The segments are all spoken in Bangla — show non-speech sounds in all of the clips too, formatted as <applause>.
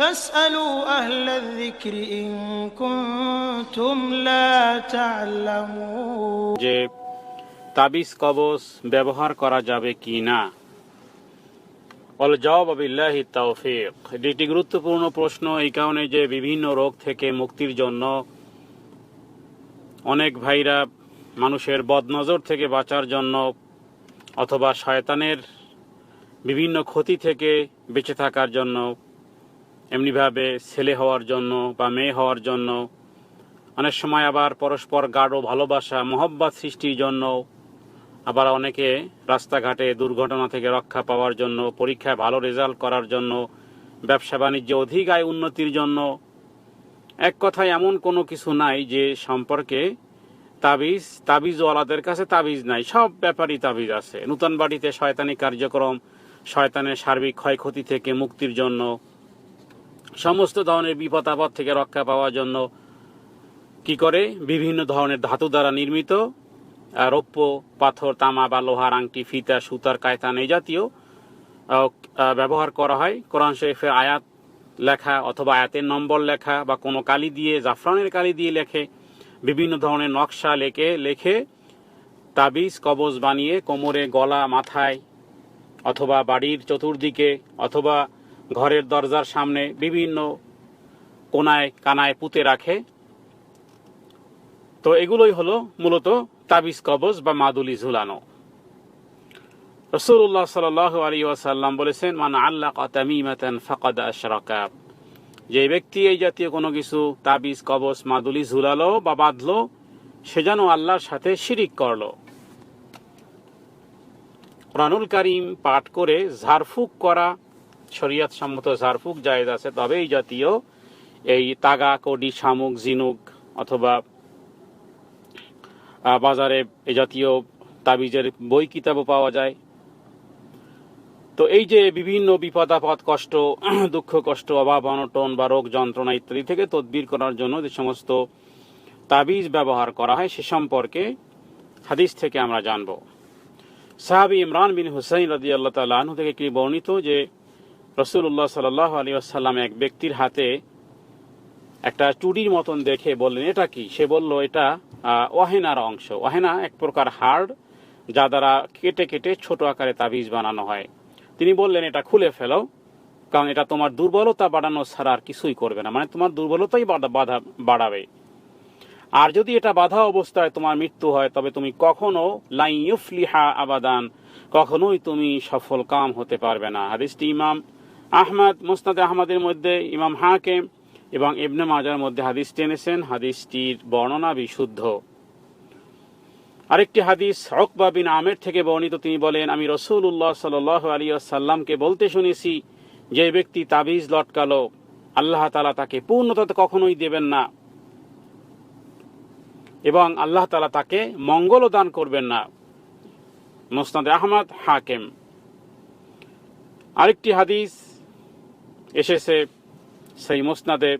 فاسألوا أهل الذكر إن كنتم لا تعلمون যে তাবিজ কবজ ব্যবহার করা যাবে কি না অল জবাব আবিল্লাহি তৌফিক এটি একটি গুরুত্বপূর্ণ প্রশ্ন এই কারণে যে বিভিন্ন রোগ থেকে মুক্তির জন্য অনেক ভাইরা মানুষের বদনজর থেকে বাঁচার জন্য অথবা শয়তানের বিভিন্ন ক্ষতি থেকে বেঁচে থাকার জন্য এমনিভাবে ছেলে হওয়ার জন্য বা মেয়ে হওয়ার জন্য অনেক সময় আবার পরস্পর গাঢ় ভালোবাসা, মহব্বত সৃষ্টির জন্য, আবার অনেকে রাস্তাঘাটে দুর্ঘটনা থেকে রক্ষা পাওয়ার জন্য, পরীক্ষায় ভালো রেজাল্ট করার জন্য, ব্যবসা বাণিজ্যে অধিক আয় উন্নতির জন্য। এক কথায় এমন কোনো কিছু নাই যে সম্পর্কে তাবিজ, তাবিজওয়ালাদের কাছে তাবিজ নাই, সব ব্যাপারই তাবিজ আছে। নূতন বাড়িতে শয়তানি কার্যক্রম, শয়তানের সার্বিক ক্ষয়ক্ষতি থেকে মুক্তির জন্য সমস্ত ধরনের বিপদ আপদ থেকে রক্ষা পাওয়ার জন্য কি করে? বিভিন্ন ধরনের ধাতু দ্বারা নির্মিত রৌপ্য, পাথর, তামা বা লোহার আংটি, ফিতা, সুতার কায়তান এই জাতীয় ব্যবহার করা হয়। কোরআন শরীফের আয়াত লেখা অথবা আয়াতের নম্বর লেখা বা কোনো কালি দিয়ে, জাফরানের কালি দিয়ে লেখে। বিভিন্ন ধরনের নকশা লেখে লেখে, তাবিজ, কবজ বানিয়ে কোমরে, গলা, মাথায় অথবা বাড়ির চতুর্দিকে অথবা ঘরের দরজার সামনে বিভিন্ন কোনায় কানায় পুঁতে রাখে। তো এগুলোই হলো মূলত তাবিজ, কবজ বা মাদুলি ঝুলানো। রসুল্লাহ সাল আলী ওয়াসাল্লাম বলেছেন, মান আল্লাহ তামিমাতান ফাকাদ আশরাকা। যে ব্যক্তি এই জাতীয় কোনো কিছু তাবিজ, কবজ, মাদুলি ঝুলালো বা বাঁধলো, সে যেন আল্লাহর সাথে শিরিক করল। কোরআনুল কারিম পাঠ করে ঝাড়ফুক করা শরিয়াত সম্মত ঝাড়ফুক জায়েজ আছে তবে এই জাতীয় এই তাগা, কডি, শামুক জিনুক অথবা বাজারে এ জাতীয় তাবিজের বই, কিতাবও পাওয়া যায়। তো এই যে বিভিন্ন বিপদ আপদ, কষ্ট, <clears throat> দুঃখ, কষ্ট, অভাব, অনটন বা রোগ যন্ত্রণা ইত্যাদি থেকে তদবির করার জন্য যে সমস্ত তাবিজ ব্যবহার করা হয়, সে সম্পর্কে হাদিস থেকে আমরা জানব। সাহাবি ইমরান বিন হুসাইন রাজি আল্লাহ তালু থেকে কি বর্ণিত যে রসুল্লাহ সাল্লাহ আলী আসাল্লাম এক ব্যক্তির হাতে একটা চুড়ির মতন দেখে বললেন এটা কি? সে বলল এটা আহ, ওয়াহেনার অংশ। ওয়াহেনা এক প্রকার হাড় যা দ্বারা কেটে কেটে ছোট আকারে তাবিজ বানানো হয়। তিনি বললেন এটা খুলে ফেলো কারণ এটা তোমার দুর্বলতা বাড়ানো ছাড়া আর কিছুই করবে না। মানে তোমার দুর্বলতাই বাধা- বাড়াবে। আর যদি এটা বাধা অবস্থায় তোমার মৃত্যু হয় তবে তুমি কখনো লাই ইউফলিহা আবাদান কখনোই তুমি সফল কাম হতে পারবে না। হাদিসটি ইমাম আহমদ, মুস্তাদ আহমদের মধ্যে ইমাম হাকেম এবং ইবনে মাজার মধ্যে হাদিসটি এনেছেন হাদিসটির বর্ণনা বিশুদ্ধ। আরেকটি হাদিস অকবা বিন আমের থেকে বর্ণিত। তিনি বলেন, আমি রসুল্লাহ সাল আলী সাল্লামকে বলতে শুনেছি, যে ব্যক্তি তাবিজ লটকালো আল্লাহ তালা তাকে পূর্ণতা কখনোই দেবেন না এবং আল্লাহ তালা তাকে মঙ্গলও দান করবেন না। মোসনাদ আহমদ হাকেম। আরেকটি হাদিস এসেছে সেই মোসনাদে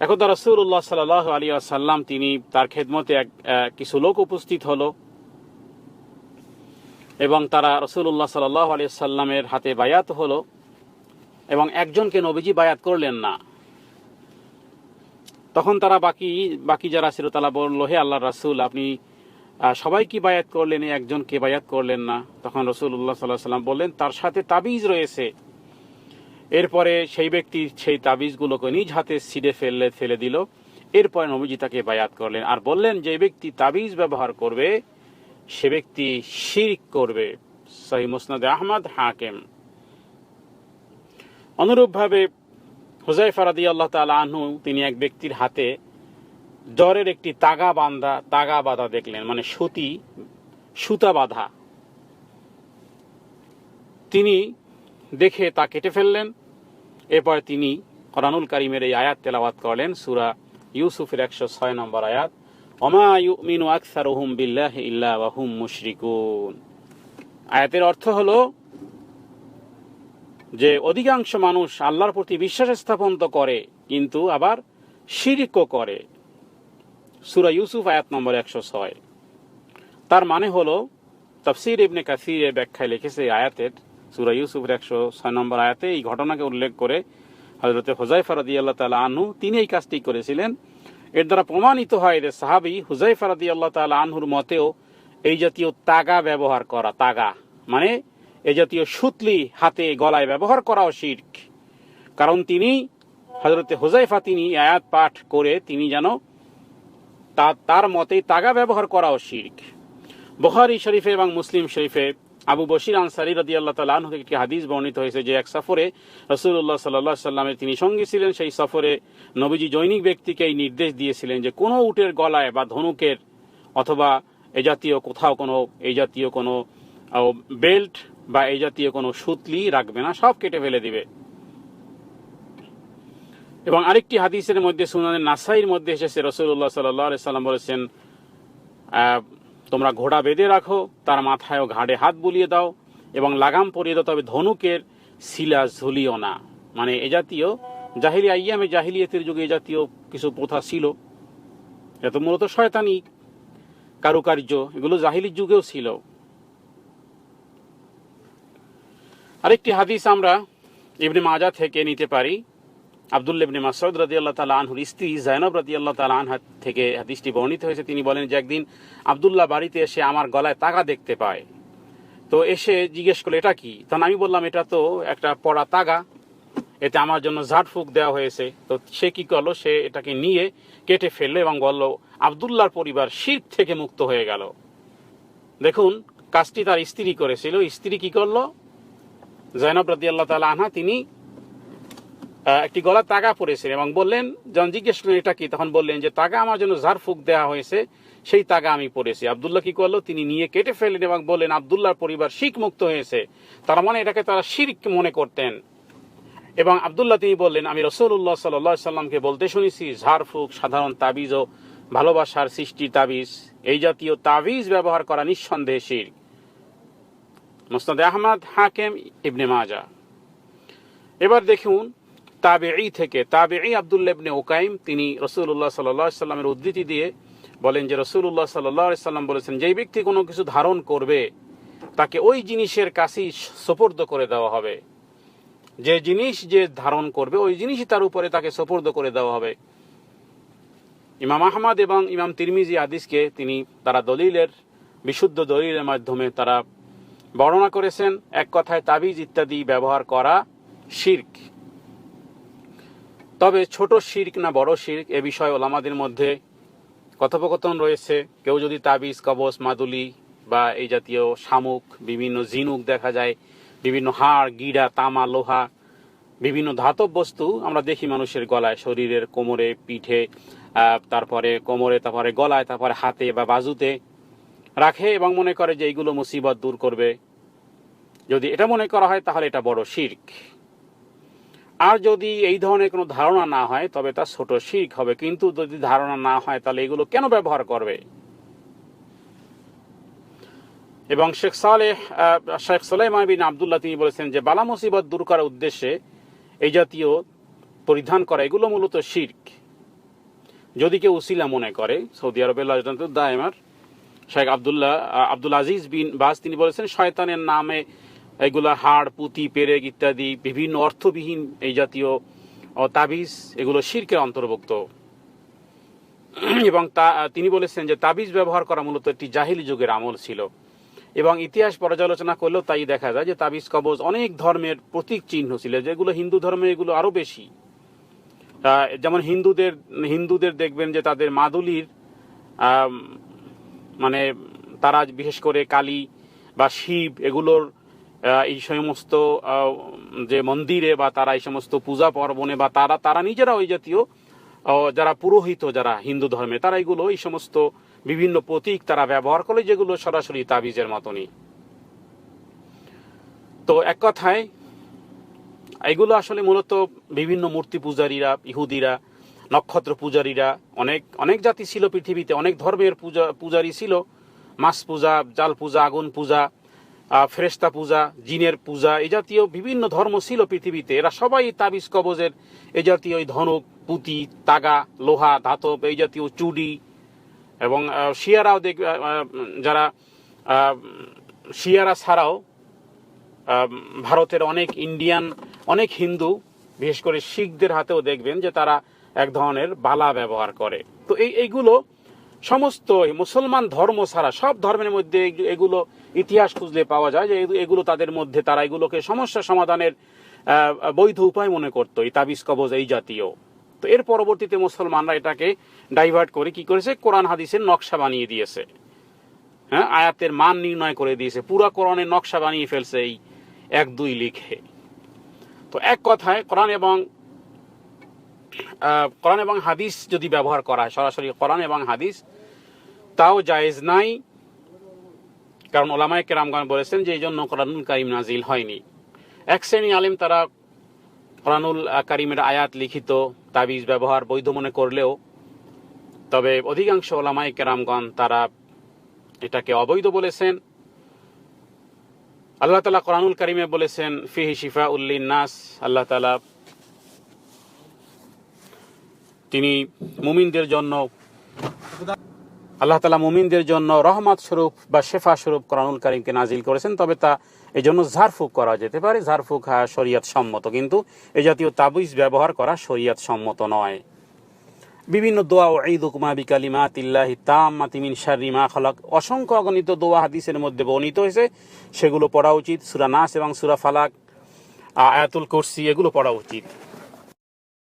একদা রসুল্লাহ সাল আলী আসাল্লাম তিনি তার খেদমতে এক কিছু লোক উপস্থিত হলো এবং তারা রসুল্লাহ সাল আলী সাল্লামের হাতে বায়াত হলো এবং একজনকে নবীজি বায়াত করলেন না। তখন তারা বাকি বাকি যারা ছিল তারা বলল, হে আল্লাহ রাসুল, আপনি আহ, সবাইকে বায়াত করলেন? একজন কে বায়াত করলেন না। তখন রসুল্লাহ সাল্লাহ সাল্লাম বললেন তার সাথে তাবিজ রয়েছে। এরপরে সেই ব্যক্তি সেই তাবিজগুলোকে নিজ হাতে ছিঁড়ে ফেললে ফেলে দিল। এরপরে নবীজি তাকে বায়াত করলেন আর বললেন যে ব্যক্তি তাবিজ ব্যবহার করবে সে ব্যক্তি শিরিক করবে। সহি মুসনাদ আহমদ হাকেম। অনুরূপভাবে হুজাইফা রাদি আল্লাহ তালা তিনি এক ব্যক্তির হাতে জ্বরের একটি তাগা বান্ধা, তাগা বাঁধা দেখলেন মানে সুতি, সুতা বাঁধা। তিনি দেখে তা কেটে ফেললেন। এরপর তিনি কোরআনুল কারিমের এই আয়াত তেলাওয়াত করলেন, সুরা ইউসুফের একশো ছয় নম্বর আয়াত অমা ইউমিনু আকসার হুম বিল্লাহ ইল্লা ওয়াহুম মুশরিকুন। আয়াতের অর্থ হলো যে অধিকাংশ মানুষ আল্লাহর প্রতি বিশ্বাস স্থাপন তো করে, কিন্তু আবার শিরিকও করে। সুরা ইউসুফ আয়াত নম্বর একশো ছয়। তার মানে হলো, তফসির ইবনে কাসির ব্যাখ্যায় লিখেছে আয়াতের, সুরা ইউসুফের একশো ছয় নম্বর আয়াতে এই ঘটনাকে উল্লেখ করে হজরতে হুজাইফা রাদি আল্লাহ তালা আনহু তিনি এই কাজটি করেছিলেন। এর দ্বারা প্রমাণিত হয় যে সাহাবি হুজাইফা রাদি আল্লাহ তালা আনহুর মতেও এই জাতীয় তাগা ব্যবহার করা, তাগা মানে এই জাতীয় সুতলি হাতে গলায় ব্যবহার করাও শির্ক। কারণ তিনি হজরতে হুজাইফা তিনি আয়াত পাঠ করে তিনি যেন তার মতে তাগা ব্যবহার করাও শির্ক। বখারি শরীফে এবং মুসলিম শরীফে আবু বশির আনসারি রাদি আল্লাহ তালা আনহু থেকে একটি হাদিস বর্ণিত হয়েছে যে এক সফরে রসুল্লাহ সাল্লাহ সাল্লামের তিনি সঙ্গী ছিলেন। সেই সফরে নবীজি জৈনিক ব্যক্তিকে এই নির্দেশ দিয়েছিলেন যে কোনো উটের গলায় বা ধনুকের অথবা এ জাতীয় কোথাও কোনো এই জাতীয় কোনো বেল্ট বা এই জাতীয় কোনো সুতলি রাখবে না, সব কেটে ফেলে দিবে। এবং আরেকটি হাদিসের মধ্যে সুনানের নাসাইর মধ্যে এসেছে রসুল্লাহ সাল্লাহ সাল্লাম বলেছেন তোমরা ঘোড়া বেঁধে রাখো, তার মাথায় ঘাড়ে হাত বুলিয়ে দাও, এবং লাগাম পরিয়ে দাও, তবে ধনুকের শিলা ঝুলিও না। মানে এ জাতীয় জাহিলি আইয়ামে জাহিলিয়তের যুগে এ জাতীয় কিছু প্রথা ছিল। এত মূলত শয়তানি কারুকার্য, এগুলো জাহিলির যুগেও ছিল। আরেকটি হাদিস আমরা ইবনে মাজা থেকে নিতে পারি। আবদুল্লা ইবনে মাসউদ রাদিয়াল্লাহু তাআলা আনহুর স্ত্রী জায়নব রাদিয়াল্লাহু তাআলা আনহা থেকে হাদিসটি বর্ণিত হয়েছে। তিনি বলেন যে একদিন আবদুল্লাহ বাড়িতে এসে আমার গলায় তাগা দেখতে পায়। তো এসে জিজ্ঞেস করল, এটা কি? তখন আমি বললাম, এটা তো একটা পড়া তাগা। এতে আমার জন্য ঝাড়ফুঁক দেওয়া হয়েছে। তো সে কি করল? সে এটাকে নিয়ে কেটে ফেলল এবং বলল, আবদুল্লাহর পরিবার শির্ক থেকে মুক্ত হয়ে গেল। দেখুন, কাজটি তার স্ত্রী করেছিল। স্ত্রী কি করল? জয়নব রাদি আল্লাহ তালা আনহা তিনি একটি গলার তাগা পরেছেন এবং বললেন যখন জিজ্ঞেস করলেন, এটা কি? তখন বললেন যে, তাগা আমার জন্য ঝাড়ফুঁক দেওয়া হয়েছে, সেই তাগা আমি পরেছি। আবদুল্লাহ কি করল? তিনি নিয়ে কেটে ফেললেন এবং বললেন, আবদুল্লাহর পরিবার শিখ মুক্ত হয়েছে। তার মানে এটাকে তারা শির্ক মনে করতেন। এবং আবদুল্লাহ তিনি বললেন, আমি রসুল্লাহ সাল্লাহ সাল্লামকে বলতে শুনেছি ঝাড়ফুঁক সাধারণ তাবিজ ও ভালোবাসার সৃষ্টি তাবিজ, এই জাতীয় তাবিজ ব্যবহার করা নিঃসন্দেহে শির মুস্তাদ আহমদ, হাকেম, ইবনে মাজা এবার দেখুন তাবেঈ থেকে, তাবেঈ আবদুল্লাহ ইবনে ওকাইম তিনি রসুল্লাহ সাল্লাহ সাল্লামের উদ্ধৃতি দিয়ে বলেন যে রসুল্লাহ সাল্লাহ সাল্লাম বলেছেন যেই ব্যক্তি কোনো কিছু ধারণ করবে, তাকে ওই জিনিসের কাছেই সোপর্দ করে দেওয়া হবে। যে জিনিস যে ধারণ করবে, ওই জিনিসই তার উপরে তাকে সোপর্দ করে দেওয়া হবে। ইমাম আহমদ এবং ইমাম তিরমিজি আদিসকে তিনি তারা দলিলের, বিশুদ্ধ দলিলের মাধ্যমে তারা বর্ণনা করেছেন, এক কথায় তাবিজ ইত্যাদি ব্যবহার করা শির্ক। তবে ছোট শির্ক না বড় শির্ক, এ বিষয়ে ওলামাদের মধ্যে কথোপকথন রয়েছে। কেউ যদি তাবিজ, কবচ, মাদুলি বা এই জাতীয় শামুক, বিভিন্ন ঝিনুক দেখা যায়, বিভিন্ন হাড়, গিড়া, তামা, লোহা, বিভিন্ন ধাতব বস্তু আমরা দেখি মানুষের গলায়, শরীরের কোমরে, পিঠে তারপরে কোমরে, তারপরে গলায়, তারপরে হাতে বা বাজুতে রাখে এবং মনে করে যে এইগুলো মুসিবত দূর করবে। যদি এটা মনে করা হয় তাহলে এটা বড় শির্ক। আর যদি এই ধরনের কোনো ধারণা না হয়, তবে তা ছোট শির্ক হবে। কিন্তু যদি ধারণা না হয়, তাহলে এগুলো কেন ব্যবহার করবে? এবং শেখ সালেহ শেখ সোলাইমান বিন আবদুল্লাহ তিনি বলেছেন যে, বালা মুসিবত দূর করার উদ্দেশ্যে এই জাতীয় পরিধান করা, এগুলো মূলত শির্ক। যদি কেউ উসিলা মনে করে, সৌদি আরবের দায়মার, শেখ আবদুল্লাহ আব্দুল আজিজ বিন বাস তিনি বলেছেন, শয়তানের নামে এগুলা হাড়, পুঁতি, পেরেক ইত্যাদি বিভিন্ন অর্থবিহীন এই জাতীয় তাবিজ, এগুলো শির্কের অন্তর্ভুক্ত। এবং তা, তিনি বলেছেন যে তাবিজ ব্যবহার করা মূলত একটি জাহিলি যুগের আমল ছিল। এবং ইতিহাস পর্যালোচনা করলেও তাই দেখা যায় যে তাবিজ কবজ অনেক ধর্মের প্রতীক চিহ্ন ছিল, যেগুলো হিন্দু ধর্মে এগুলো আরও বেশি। যেমন হিন্দুদের হিন্দুদের দেখবেন যে তাদের মাদুলির মানে তারা বিশেষ করে কালী বা শিব এগুলোর এই সমস্ত যে মন্দিরে বা তারা এই সমস্ত পূজা পার্বণে বা তারা তারা নিজেরা ওই জাতীয় যারা পুরোহিত, যারা হিন্দু ধর্মে, তারা এগুলো, এই সমস্ত বিভিন্ন প্রতীক তারা ব্যবহার করে যেগুলো সরাসরি তাবিজের মতনই। তো এক কথায়, এগুলো আসলে মূলত বিভিন্ন মূর্তি পূজারীরা, ইহুদিরা, নক্ষত্র পূজারীরা, অনেক অনেক জাতি ছিল পৃথিবীতে, অনেক ধর্মের পূজা, পূজারী ছিল। মাছ পূজা, জাল পূজা, আগুন পূজা আহ, ফেরেশতা পূজা জিনের পূজা এ জাতীয় বিভিন্ন ধর্ম ছিল পৃথিবীতে। এরা সবাই তাবিজ কবজের এই জাতীয় ওই ধনুক পুঁতি তাগা লোহা ধাতব এই জাতীয় চুডি এবং শিয়ারাও দেখ যারা শিয়ারা ছাড়াও ভারতের অনেক ইন্ডিয়ান অনেক হিন্দু বিশেষ করে শিখদের হাতেও দেখবেন যে তারা এক ধরনের বালা ব্যবহার করে। তো এই এইগুলো সমস্ত মুসলমান ধর্ম ছাড়া সব ধর্মের মধ্যে এগুলো ইতিহাস খুঁজলে পাওয়া যায় যে এগুলো তাদের মধ্যে তারা এগুলোকে সমস্যা সমাধানের বৈধ উপায় মনে করতো, এই তাবিজ কবজ এই জাতীয়। তো এর পরবর্তীতে মুসলমানরা এটাকে ডাইভার্ট করে কি করেছে? কোরআন হাদিসের নকশা বানিয়ে দিয়েছে। হ্যাঁ আয়াতের মান নির্ণয় করে দিয়েছে। পুরা কোরআনের নকশা বানিয়ে ফেলছে এই এক দুই লিখে। তো এক কথায় কোরআন এবং কোরআন এবং হাদিস যদি ব্যবহার করা হয়, সরাসরি কোরআন এবং হাদিস, তাও জায়েজ নাই। কারণ ওলামায় কেরামগণ বলেছেন যে এই জন্য কোরআনুল কারিম নাজিল হয়নি। এক শ্রেণি আলিম তারা কোরআনুল কারিমের আয়াত লিখিত, তাবিজ ব্যবহার বৈধ মনে করলেও, তবে অধিকাংশ ওলামায় কেরামগণ তারা এটাকে অবৈধ বলেছেন। আল্লাহ তালা কোরআনুল কারিমে বলেছেন, ফিহি শিফা উল্লিন নাস আল্লাহ তালা তিনি মুমিনদের জন্য আল্লাহ তালা মুমিনদের জন্য রহমত স্বরূপ বা শেফা স্বরূপ কোরআনুল কারিমকে নাজিল করেছেন, তবে তা এই জন্য ঝাড়ফুক করা যেতে পারে। ঝাড়ফুঁক হ্যাঁ শরিয়াত সম্মত, কিন্তু এই জাতীয় তাবিজ ব্যবহার করা শরিয়াত সম্মত নয়। বিভিন্ন দোয়া ও ঈদ উকমা বিকালিমা তিল্লাহি তাম মাতিমিন শারি মা খালাক, অসংখ্য অগণিত দোয়া হাদিসের মধ্যে বর্ণিত হয়েছে। সেগুলো পড়া উচিত। সুরা নাস এবং সুরা ফালাক, আয়াতুল কুরসি, এগুলো পড়া উচিত।